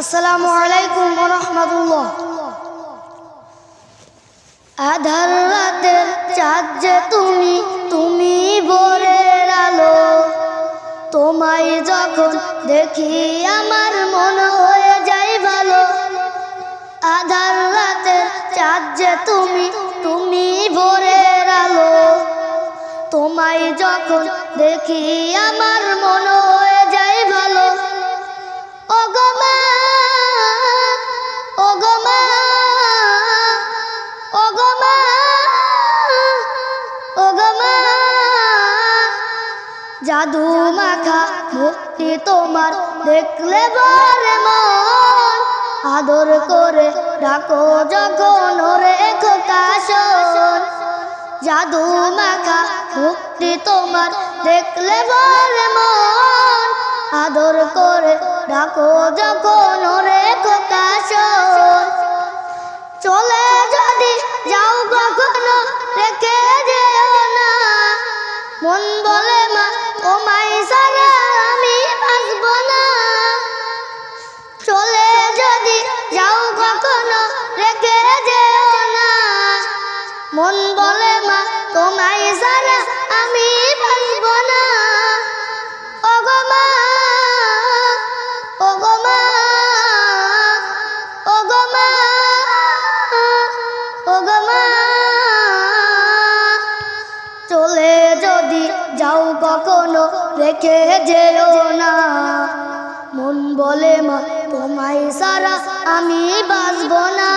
আসসালামু আলাইকুম রহমতুল্লাহ। আধার চাঁদ যে তুমি তুমি আলো। তোমায় যখন দেখি আমার মন হয়ে যায় ভালো। আধার রাতের চাঁদ যে তুমি তুমি ভোরের আলো। তোমায় যখন দেখি আমার জাদু মাখা মুক্তি তোমার দেখলে বারে মন। আদর করে ডাকো যখন ওরে খোকাশন জাদু মাখা মুক্তি তোমার দেখলে বলে মন। আদর করে ডাকো যখন চলে যদি যাও কখনো রেখে যেও না। মন বলে মা, তোমায় সারা আমি বাঁচব না।